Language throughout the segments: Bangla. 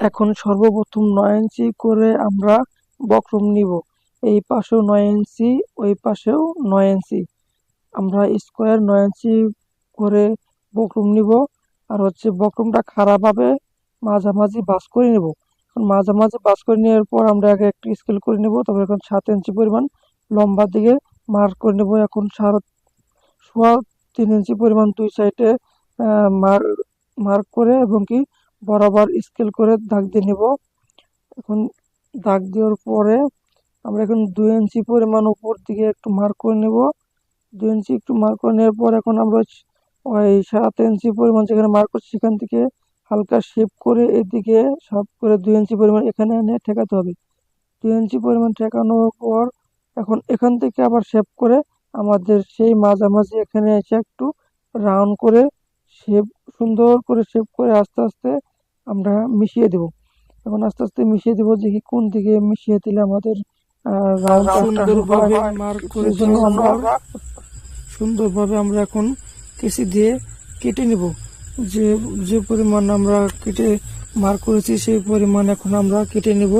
এখন সর্বপ্রথম নয় ইঞ্চি করে আমরা বক্রম নিব। এই পাশেও নয় ইঞ্চি, ওই পাশেও নয় ইঞ্চি। আমরা স্কোয়ার নয় ইঞ্চি করে বক্রম নিব আর হচ্ছে বক্রমটা খারাপভাবে মাঝামাঝি বাস করে নেব। মাঝামাঝি বাস করে নেওয়ার পর আমরা আগে একটু স্কেল করে নেব, তারপর এখন সাত ইঞ্চি পরিমাণ লম্বা দিকে মার্ক করে নেব। এখন সাড়ে সোয়া তিন ইঞ্চি পরিমাণ দুই সাইডে মার্ক করে এবং কি বরাবর স্কেল করে দাগ দিয়ে নেব। এখন দাগ দেওয়ার পরে আমরা এখন দু ইঞ্চি পরিমাণ উপর দিকে একটু মার্ক করে নেব। দু ইঞ্চি একটু মার্ক করে নেওয়ার পর এখন আমরা ওই সাত ইঞ্চি পরিমাণ যেখানে মার্ক করছি সেখান থেকে হালকা শেপ করে এদিকে সব করে দু ইঞ্চি পরিমাণ এখানে এনে ঠেকাতে হবে। দু ইঞ্চি পরিমাণ ঠেকানোর পর এখন এখান থেকে আবার শেপ করে আমাদের সেই মাঝামাঝি এখানে এসে একটু রাউন্ড করে শেপ সুন্দর করে শেপ করে আস্তে আস্তে মিশিয়ে দেব। এখন আস্তে আস্তে মিশিয়ে দেব দেখি কোন দিকে মিশিয়ে দিলে আমাদের সুন্দরভাবে আমরা। এখন কেসি দিয়ে কেটে নেব। যে যে পরিমাণ আমরা কেটে মার করেছি সেই পরিমাণ এখন আমরা কেটে নেব।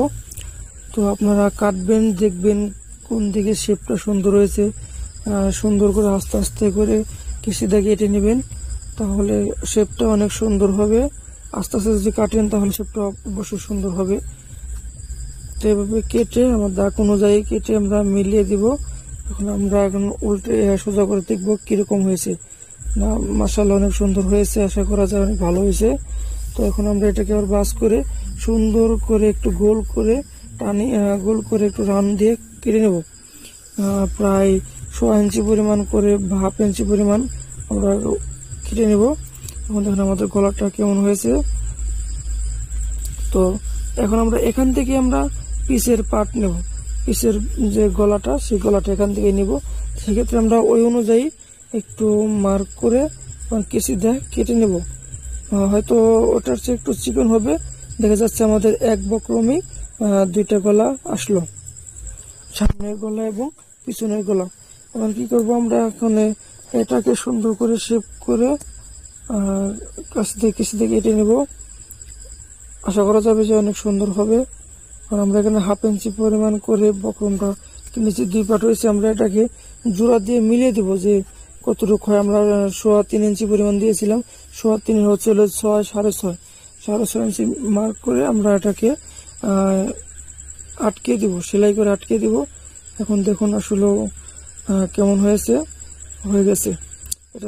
তো আপনারা কাটবেন দেখবেন কোন দিকে শেপটা সুন্দর হয়েছে। সুন্দর করে আস্তে আস্তে করে কেসি দিয়ে কেটে নেবেন। তাহলে শেপটা অনেক সুন্দর হবে। আস্তে আস্তে যদি কাটেন তাহলে শেপটা অবশ্যই সুন্দর হবে। তো এভাবে কেটে আমার দাগ অনুযায়ী কেটে আমরা মিলিয়ে দিব। এখন আমরা এখন উল্টে সোজা করে দেখব কীরকম হয়েছে। না মাসাল অনেক সুন্দর হয়েছে, আশা করা যায় অনেক ভালো হয়েছে। তো এখন আমরা এটাকে আবার বাস করে সুন্দর করে একটু গোল করে টানি গোল করে একটু রান দিয়ে কেটে নেব। প্রায় সোয়া ইঞ্চি পরিমাণ করে হাফ ইঞ্চি পরিমাণ আমরা কেটে নেব। এখন দেখুন আমাদের গলাটা কেমন হয়েছে? তো এখন আমরা এখান থেকে আমরা পিসের পার্ট নেব। পিসের যে গলাটা, সেই গলাটা এখান থেকে নিব। সেক্ষেত্রে আমরা ওই অনুযায়ী একটু মার্ক করে কেসি দেয় কেটে নেব। হয়তো ওটার চেয়ে একটু চিকন হবে। দেখা যাচ্ছে আমাদের এক বক্রমই দুইটা গলা আসলো। সামনের গলা এবং পিছনের গলা। এখন কি করব আমরা এখানে এটাকে সুন্দর করে শেপ করে কাছ থেকে কেসি থেকে কেটে নেব। আশা করা যাবে যে অনেক সুন্দর হবে। আর আমরা এখানে হাফ ইঞ্চি পরিমাণ করে বক্রমটা নিচে দুই পাট হয়েছে আমরা এটাকে জোড়া দিয়ে মিলিয়ে দেবো যে কতটুকু হয়। আমরা সোয়া তিন ইঞ্চি পরিমাণ দিয়েছিলাম। সোয়া তিন হচ্ছে হলো ছয়, সাড়ে ছয়। সাড়ে ছয় ইঞ্চি মার্ক করে আমরা এটাকে আটকে দিব। সেলাই করে আটকে দিব। এখন দেখুন আসলে কেমন হয়েছে। হয়ে গেছে। এটা